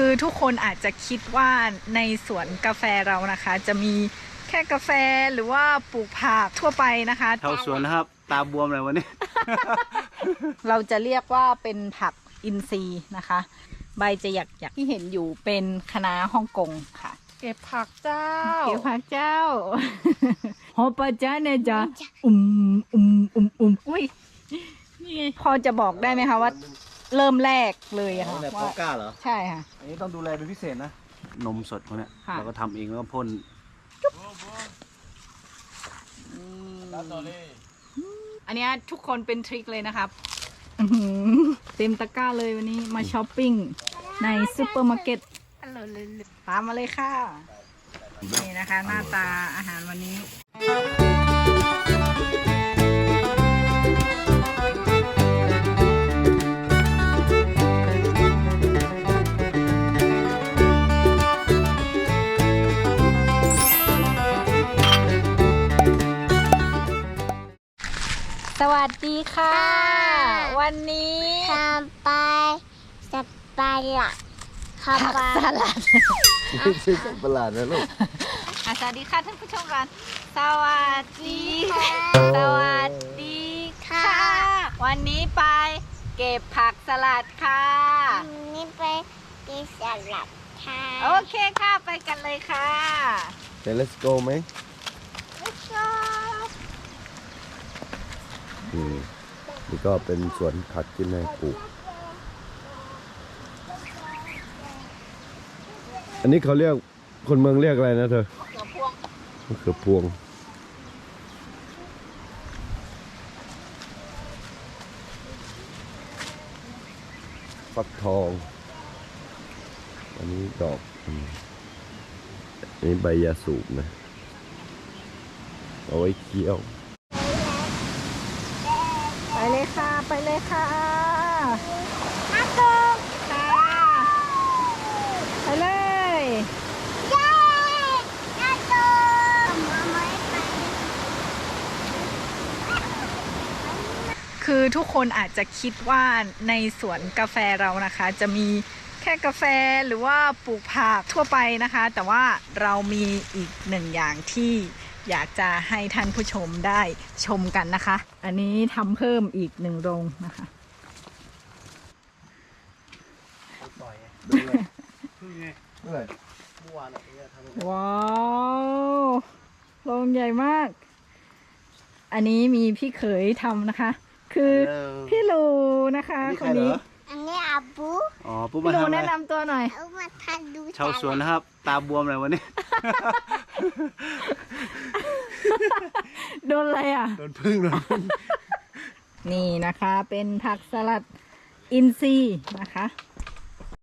คือทุกคนอาจจะคิดว่าในสวนกาแฟเรานะคะ จะมีแค่กาแฟหรือว่าปลูกผักทั่วไปนะคะชาวสวนนะครับ ตาบวมเลยวันนี้ เราจะเรียกว่าเป็นผักอินทรีย์นะคะ ใบจะหยักหยักๆที่เห็นอยู่เป็นคะน้าฮ่องกงค่ะ เก็บผักเจ้า เกี่ยวผักเจ้าฮอปะจ้าเนี่ยจ้าอุ้มอุ้มอุ้มอุ้มอุ้ยนี่ไงพอจะบอกได้ไหมคะว่า เริ่มแรกเลยอะค่ะแบบว่าก้าเหรอ ใช่ค่ะ อันนี้ต้องดูแลเป็นพิเศษนะ นมสดพวกเนี้ยค่ะ เราก็ทำเองแล้วก็พ่นอันเนี้ยทุกคนเป็นทริคเลยนะครับอื้อหือเต็มตะกร้าเลยวันนี้มาช้อปปิ้งในซูเปอร์มาร์เก็ตตามมาเลยค่ะ นี่นะคะ หน้าตาอาหารวันนี้ส ค่ะ วันนี้ทำไปสปาละขับผักไปสลัดชื่อสัตว์ประหลาดนะลูกอะสวัสดีค่ะท่านผู้ชมกันสวัสดีค่ะสวัสดีค่ะ วันนี้ไปเก็บผักสลัดค่ะนี่ไปกินสลัดค่ะโอเคค่ะไปกันเลยค่ะเดี๋ยว let's go ไหมชอบอืม นี่ก็เป็นสวนผักที่แม่ปลูก อันนี้เขาเรียกคนเมืองเรียกอะไรนะเธอมะเขือพวงฟักทอง อันนี้ดอก อันนี้ใบยาสูบนะ เอาไว้เคี้ยว ไปเลยค่ะไปเลยค่ะฮักโกค่ะไปเลยเย้ฮักโกมาไม่ไปคือทุกคนอาจจะคิดว่าในสวนกาแฟเรานะคะ จะมีแค่กาแฟหรือว่าปลูกผักทั่วไปนะคะ แต่ว่าเรามีอีกหนึ่งอย่างที่ อยากจะให้ท่านผู้ชมได้ชมกันนะคะ อันนี้ทำเพิ่มอีกหนึ่งโรงนะคะ ต่อยดูเลยพึ่งไงเมื่อไหร่เมื่อวานอะเนี่ยทำว้าวโรงใหญ่มาก อันนี้มีพี่เขยทำนะคะ คือพี่ลูนะคะ คนนี้ บูอ๋อปุ๊บพี่มาลูทำอะไรแนะนำตัวหน่อย เอามาทานดูชาวสวนนะครับ ตาบวมเลยวันนี้ โดนอะไรอะ โดนพึ่งโดนพึ่งนี่นะคะเป็นผักสลัดอินทรีย์นะคะ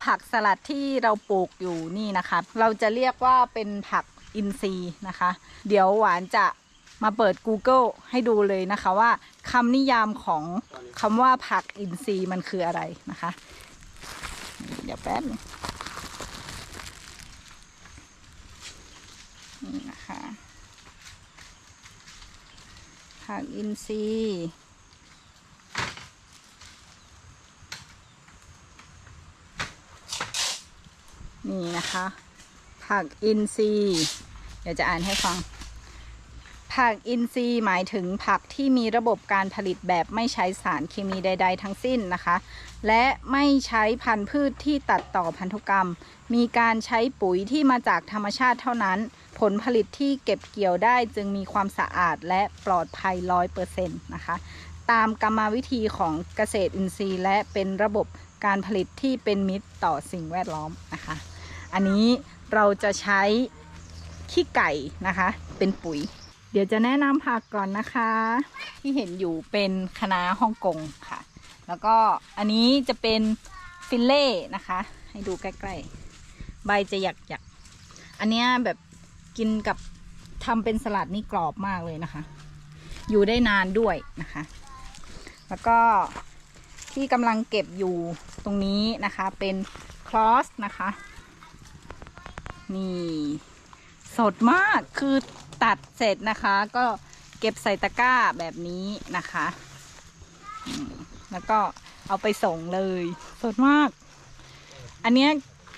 ผักสลัดที่เราปลูกอยู่นี่นะคะ เราจะเรียกว่าเป็นผักอินทรีย์นะคะ เดี๋ยวหวานจะมาเปิด Google ให้ดูเลยนะคะว่าคำนิยามของคำว่าผักอินทรีย์มันคืออะไรนะคะ เดี๋ยวแป๊บนึงนี่นะคะผักอินทรีย์นี่นะคะ ผักอินทรีย์เดี๋ยวจะอ่านให้ฟัง ผักอินทรีย์หมายถึงผักที่มีระบบการผลิตแบบไม่ใช้สารเคมีใด ๆ ทั้งสิ้นนะคะ และไม่ใช้พันธุ์พืชที่ตัดต่อพันธุกรรม มีการใช้ปุ๋ยที่มาจากธรรมชาติเท่านั้น ผลผลิตที่เก็บเกี่ยวได้จึงมีความสะอาดและปลอดภัยร้อยเปอร์เซ็นต์นะคะ ตามกรรมวิธีของเกษตรอินทรีย์ และเป็นระบบการผลิตที่เป็นมิตรต่อสิ่งแวดล้อมนะคะ อันนี้เราจะใช้ขี้ไก่นะคะ เป็นปุ๋ย เดี๋ยวจะแนะนำผักก่อนนะคะ ที่เห็นอยู่เป็นคะน้าฮ่องกงค่ะ แล้วก็อันนี้จะเป็นฟิลเล่นะคะ ให้ดูใกล้ๆ ใบจะหยักหยักๆอันเนี้ยแบบกินกับทำเป็นสลัดนี่กรอบมากเลยนะคะ อยู่ได้นานด้วยนะคะ แล้วก็ที่กำลังเก็บอยู่ตรงนี้นะคะเป็นคลอสนะคะ นี่ สดมากคือ ตัดเสร็จนะคะ ก็เก็บใส่ตะกร้าแบบนี้นะคะแล้วก็เอาไปส่งเลยสดมาก อันเนี้ย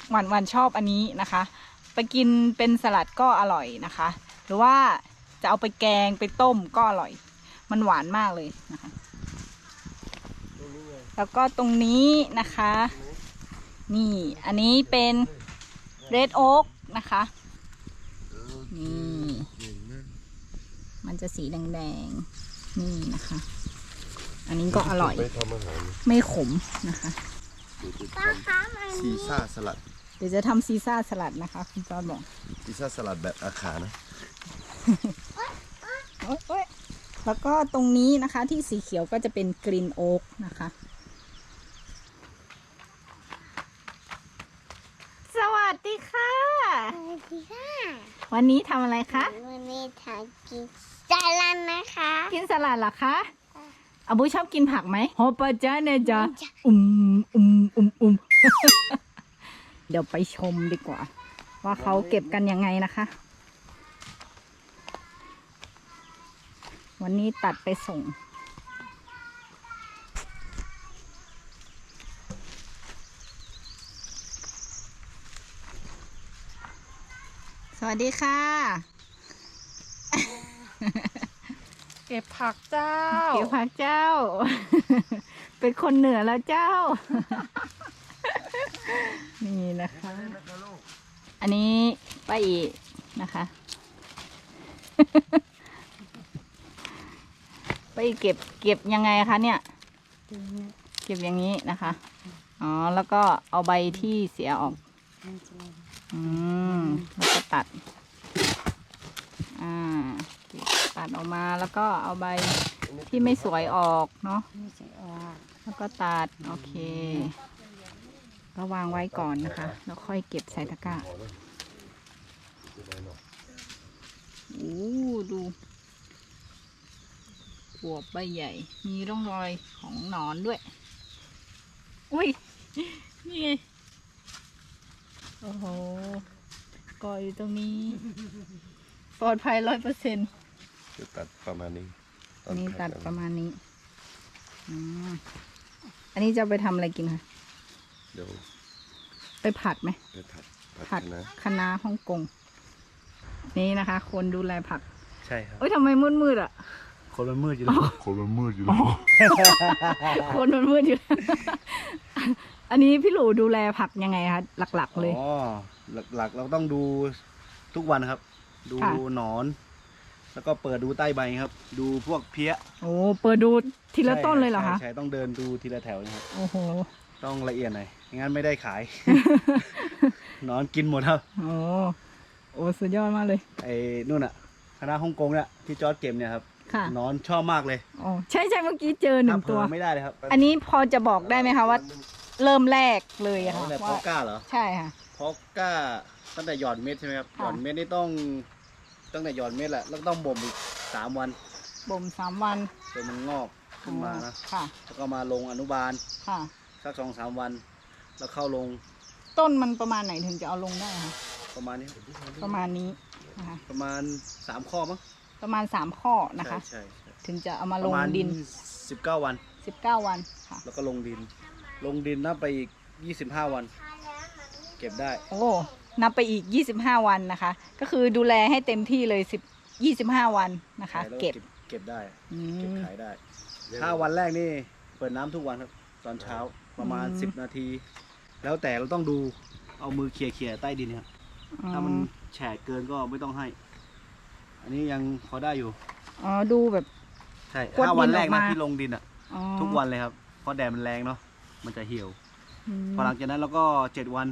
หวานหวานชอบอันนี้นะคะ ไปกินเป็นสลัดก็อร่อยนะคะ หรือว่าจะเอาไปแกงไปต้มก็อร่อย มันหวานมากเลยนะคะ แล้วก็ตรงนี้นะคะ นี่อันนี้เป็นเรดโอ๊กนะคะ นี่ มันจะสีแดงๆ นี่นะคะ อันนี้ก็อร่อย ไปทำอาหารไม่ขมนะคะป้าคะมันซีซ่าสลัดเดี๋ยวจะทำซีซ่าสลัดนะคะ คุณจอร์ดบอกซีซ่าสลัดแบบอาขานะ โอ๊ยโอ๊ยแล้วก็ตรงนี้นะคะที่สีเขียวก็จะเป็นกรีนโอ๊กนะคะ สวัสดีค่ะ สวัสดีค่ะ วันนี้ทำอะไรคะ วันนี้ทานกินจารันนะคะกินสลัดเหรอคะอาบุชอบกินผักไหมโฮปะจ้าเนยจ้าอุมอุมอุมอุมเดี๋ยวไปชมดีกว่า ว่าเขาเก็บกันยังไงนะคะ วันนี้ตัดไปส่ง วัสดีค่ะ เก็บผักเจ้า เกี่ยวผักเจ้า เป็นคนเหนือแล้วเจ้า นี่นะคะ อันนี้ป้าอีนะคะป้าอีเก็บเก็บยังไงคะเนี่ย เก็บอย่างนี้นะคะ อ๋อ แล้วก็เอาใบที่เสียออก อืมแล้วก็ตัด อ่า ตัดออกมาแล้วก็เอาใบที่ไม่สวยออกเนาะแล้วก็ตัด โอเค ก็วางไว้ก่อนนะคะ แล้วค่อยเก็บใส่ตะกร้าโอ้ดูหัวบใบใหญ่ มีร่องรอยของหนอนด้วย อุ้ย นี่ไง โอ้โหกออยู่ตรงนี้ ปลอดภัยร้อยเปอร์เซ็นต์จะตัดประมาณนี้อันนี้ตัดประมาณนี้อืมอันนี้จะเอาไปทำอะไรกินคะ เดี๋ยวไปผัดไหมไปผัดผัดนะคะน้าฮ่องกง นี่นะคะ คนดูแลผักใช่ครับ เอ้ยทำไมมืดมืดๆอะ คนมันมืดอยู่แล้วคนมันมืดอยู่แล้วคนมันมืดอยู่ อันนี้พี่หลูดูแลผักยังไงคะหลัก ๆ เลย อ๋อหลักๆ เราต้องดูทุกวันครับ ดูค่ะ หนอน แล้วก็เปิดดูใต้ใบครับ ดูพวกเพี้ยโอ้เปิดดูทีละใช่ต้นเลยเหรอคะใช่ใช่ต้องเดินดูทีละแถวนะครับ โอ้โหต้องละเอียดหน่อยไม่งั้นไม่ได้ขาย หนอนกินหมดครับโอ้โอ้สุดยอดมากเลยไอ้นู่นอะคณะฮ่องกงเนี่ยที่จอร์ดเก็บเนี่ยครับค่ะหนอนชอบมากเลยอ๋อใช่ใช่เมื่อกี้เจอหนึ่งถ้าเผลตัวอไม่ได้เลยครับอันนี้พอจะบอกได้ไหมคะว่า เริ่มแรกเลยอะอ๋อค่ะแต่พอว่าก้าเหรอใช่ค่ะพอก้าตั้งแต่หย่อนเม็ดใช่ไหมครับค่ะ หย่อนเม็ดนี่ต้องตั้งแต่หย่อนเม็ดแหละแล้วก็ต้องบ่มอีกสามวันบ่มสามวันจนมันงอกขึ้นมานะค่ะแล้วก็มาลงอนุบาลค่ะ สักสองสามวัน แล้วเข้าลงต้นมันประมาณไหนถึงจะเอาลงได้คะประมาณนี้ประมาณนี้นะคะประมาณสามข้อมั้งประมาณสามข้อนะคะ ใช่ใช่ถึงจะเอามาปลระงมาณดินสิบเก้าวันสิบเก้าวันค่ะ แล้วก็ลงดิน ลงดินนับไปอีกยี่สิบห้าวัน เก็บได้ โอ้นับไปอีก 25 วันนะคะ ก็คือดูแลให้เต็มที่เลย10 25 วันนะคะแล้วเก็บเก็บได้ อืเก็บม ขายได้ ถ้าวันแรกนี่เปิดน้ำทุกวันครับ ตอนเช้าประมาณ อืมสิบนาที แล้วแต่เราต้องดูเอามือเขี่ยๆใต้ดินครับ ถ้ามันแฉะเกินก็ไม่ต้องให้ อันนี้ยังพอได้อยู่ อ๋อดูแบบ ใช่กวดถ้าวันแรกดินออกนะมา ที่ลงดินอะ อ๋อทุกวันเลยครับ เพราะแดดมันแรงเนาะ มันจะเหี่ยวอืมพอหลังจากนั้นเราก็เจ็ดวัน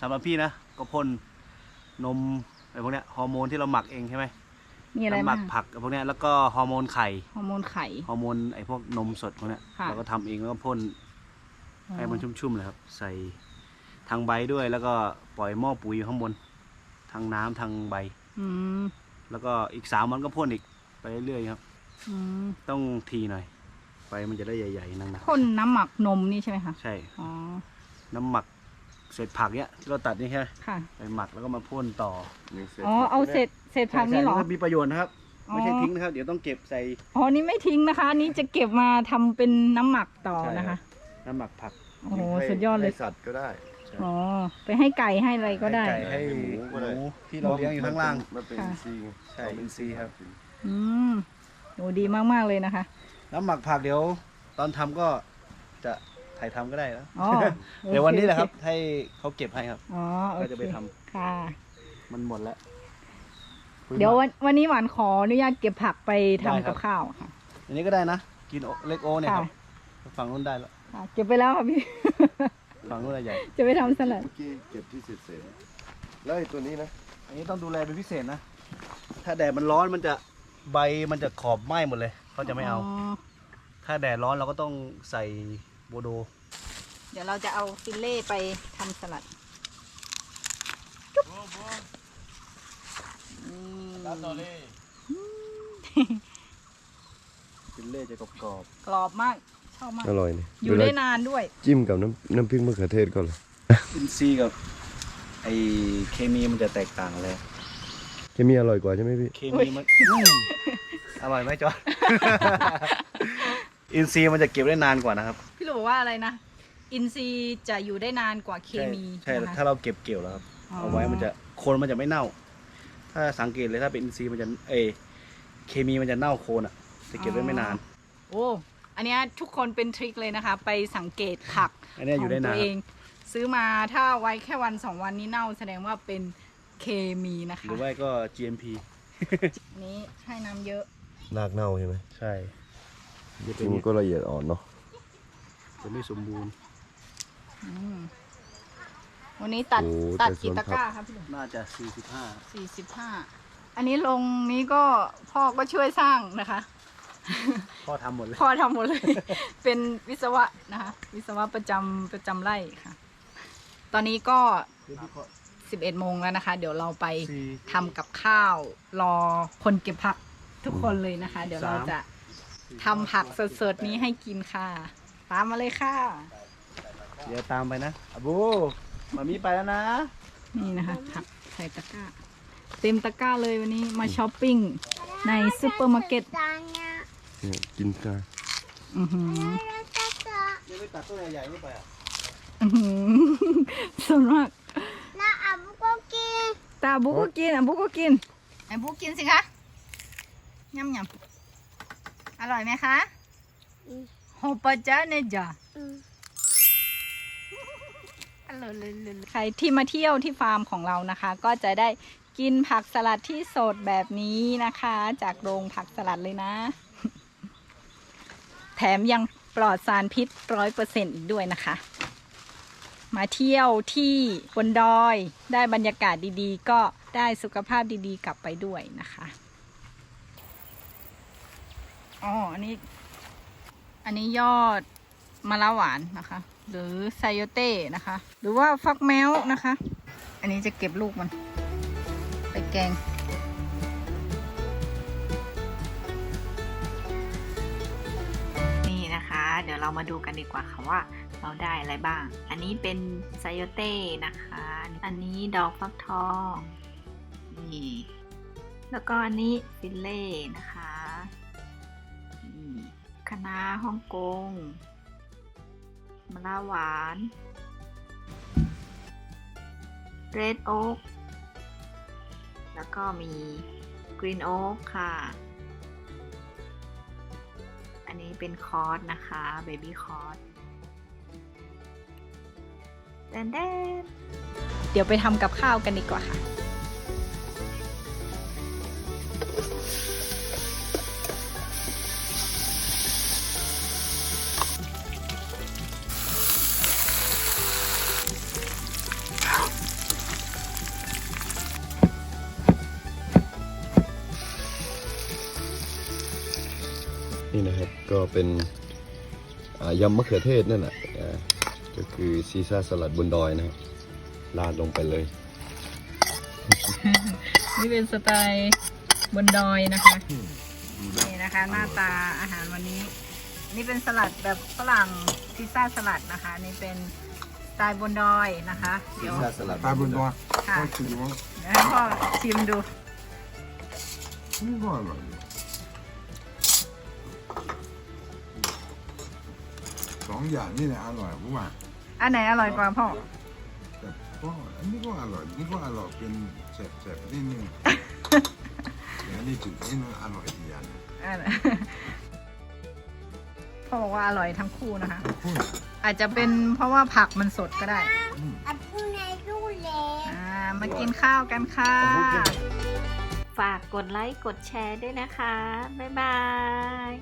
สำหรับพี่นะก็พ่นนมอะไรพวกเนี้ยฮอร์โมนที่เราหมักเองใช่ไหมมีอะไรน้ำหมับ้ากงผักพวกเนี้ยแล้วก็ฮอร์โมนไข่ฮอร์โมนไข่ ฮอร์โมนไอ้พวกนมสดพวกเนี้ยค่ะ เราก็ทำเองแล้วก็พ่นอ๋อให้มันชุ่มๆเลยครับ ใส่ทางใบด้วย แล้วก็ปล่อยหม้อปุ๋ยอยู่ข้างบนทางน้ำทางใบ อืมแล้วก็อีกสามวันก็พ่นอีกไปเรื่อยๆครับ อืมต้องทีหน่อย ไฟมันจะได้ใหญ่ๆนั่นนะพ่นน้ำหมักนมนี่ใช่ไหมคะใช่ อ๋อน้ำหมักเศษผักเนี้ยที่เราตัดนี่ใช่ไหมค่ะไปหมักแล้วก็มาพ่นต่ออ๋อเอาเศษเศษผักนี่เหรอใช่ใช่มีประโยชน์นะครับไม่ใช่อ๋อทิ้งนะครับ เดี๋ยวต้องเก็บใส่อ๋อนี่ไม่ทิ้งนะคะอันนี้จะเก็บมาทำเป็นน้ำหมักต่อใช่นะครัคะบน้ำหมักผักโอ้โหสุดยอดเลยให้สัตว์ก็ได้ใอ๋อไปให้ไก่ให้อะไรก็ได้ไก่ให้หมูที่เราเลี้ยงอยู่ข้างล่างมันเป็นค่ะอินทรีย์ไงใช่อินทรีย์ครับ อืมโอ้ดีมากๆเลยนะคะ น้ำหมักผักเดี๋ยวตอนทำก็จะถ่ายทำก็ได้แล้ว อ๋อเดี๋ยววันนี้แหละครับโอเให้เขาเก็บให้ครับ อ๋อโอก็เคจะไปทำค่ะ มันหมดแล้ว เดี๋ยววันวันนี้หวานขออนุญาตเก็บผักไปทำได้ครักับ บข้าวค่ะ อันนี้ก็ได้นะ กินโอเล็กโอเนี่ยครับค่ะฝั่งนู้นได้แล้ว ค่ะเก็บไปแล้วค่ะพี่ ฝั่งนู้นอะใหญ่ จะไปทำสลัดเมื่อกี้เก็บที่เศษเศษแล้วไอ้ตัวนี้นะ อันนี้ต้องดูแลเป็นพิเศษนะ ถ้าแดดมันร้อนมันจะใบมันจะขอบไหม้หมดเลย เขาจะไม่เอา ถ้าแดดร้อนเราก็ต้องใส่โบโด เดี๋ยวเราจะเอาฟิลเล่ไปทำสลัดนี่ฟิลเล่จะกรอบกรอบมากชอบมาก อร่อยนี่อยู่เวได้ลานานด้วย จิ้มกับน้ำน้ำพริกมะเขือเทศก็เลยๆอินซีย์กับไอเคมีมันจะแตกต่างเลย จะมีอร่อยกว่าใช่ไหมพี่ เคมีมันอืมอร่อยไหมจอร์จอินซีย์มันจะเก็บได้นานกว่านะครับพี่หลูบอกว่าอะไรนะ อินซีย์จะอยู่ได้นานกว่าเคมีใช่นะคะ ถ้าเราเก็บเกี่ยวแล้วครับ อ๋อ เอาไว้มันจะโคนมันจะไม่เน่า ถ้าสังเกตเลยถ้าเป็นอินทรีย์มันจะเอยเคมีมันจะเน่าโคนอะจะเก็บได้ไม่นาน โอ้อันเนี้ยทุกคนเป็นทริคเลยนะคะ ไปสังเกตผักอันเนี้ยอยู่ได้ขงนาตันวเอง ซื้อมาถ้าไว้แค่วันสองวันนี้เน่าแสดงว่าเป็น เคมีนะหคะรือว่าก็ GMP อันนี้ให้น้ำเยอะ รากเน่าใช่ไหมใช่ซึ่งมันก็ละเอียดอ่อนเนาะจะไม่สมบูรณ์ อืมวันนี้ตัดโอ้ตัดแต่สกี่วนตะผักร้าครับพี่หลุน่าจะ 45 สี่สิบห้าอันนี้ลงนี้ก็พ่อก็ช่วยสร้างนะคะ พ่อทำหมดเลยพ่อทำหมดเลย เป็นวิศวะนะคะ วิศวะประจำประจำไร่ค่ะ ตอนนี้ก็ 11โมงแล้วนะคะ เดี๋ยวเราไปทำกับข้าว รอคนเก็บผักทุกคนเลยนะคะ เดี๋ยวเราสามจะทำผักสดๆนี้ให้กินค่ะ ตามมาเลยค่ะ เดี๋ยวตามไปนะอาบูมามีไปแล้วนะ นี่นะคะผักใส่ตะกร้า เต็มตะกร้าเลยวันนี้มาช้อปปิ้งในซูเปอร์มาร์เก็ต Tanya, เนี่ยกินกาอือหือ tata, เดี๋ยวไปตัดต้นใหญ่ๆนี่ไปอะ อื้อหือส่วนมาก na abu koki. ตาบุกก็กินอะบุกก็กินไอ้บุกกินสิคะยำยำอร่อยไหมคะอืมโฮปะจ้าเนยจ้า Mm. ใครที่มาเที่ยวที่ฟาร์มของเรานะคะ ก็จะได้กินผักสลัดที่สดแบบนี้นะคะ จากโรงผักสลัดเลยนะ แถมยังปลอดสารพิษร้อยเปอร์เซ็นต์อีกด้วยนะคะ มาเที่ยวที่บนดอย ได้บรรยากาศดีๆ ก็ได้สุขภาพดีๆ กลับไปด้วยนะคะอ๋ออันนี้ อันนี้ยอดมะละหวานนะคะ หรือไซโยเต้นะคะ หรือว่าฟักแมวนะคะ อันนี้จะเก็บลูกมัน ไปแกงนี่นะคะ เดี๋ยวเรามาดูกันดีกว่าค่ะว่า เราได้อะไรบ้าง อันนี้เป็นไซโยเต้นะคะ อันนี้ดอกฟักทอง นี่ แล้วก็อันนี้ฟิลเล่นะคะนี่คะน้าฮ่องกงมะละหวานเรดโอ๊กแล้วก็มีกรีนโอ๊กค่ะ อันนี้เป็นคอร์สนะคะ เบบี้คอร์ส เดนเดนเดี๋ยวไปทำกับข้าวกันดีกว่าค่ะ นี่นะครับ ก็เป็นอ่ายำมะเขือเทศนั่นแหละอ่าก็ คือซีซ่าสลัดบนดอยนะครับราดลงไปเลย นี่เป็นสไตล์บนดอยนะคะนี่นะคะ หน้าตาอาหารวันนี้ นี่เป็นสลัดแบบฝรั่งพิซซ่าสลัดนะคะ นี่เป็นสไตล์บนดอยนะคะเดี๋ยวสลัดตาบนดอยค่ะ ก็ชิมว่าเดี๋ยวให้พ่อชิมดูนี่ก็อร่อยอยู่สองอย่างนี่แหละอร่อยผมว่า อันไหนอร่อยกว่าพ่อก็อันนี้ก็อร่อยนี่ก็อร่อยเป็นแฉบๆนิดนึง แต่อันนี้จุดนี้มันอร่อยดีอย่างหนึ่งอะเขาบอกว่าอร่อยทั้งคู่นะคะขอบคุณอาจจะเป็นเพราะว่าผักมันสดก็ได้ อืม อันพูในรูเล็กอ่า มากินข้าวกันค่ะ ฝากกดไลค์ กดแชร์ด้วยนะคะ บ๊ายบาย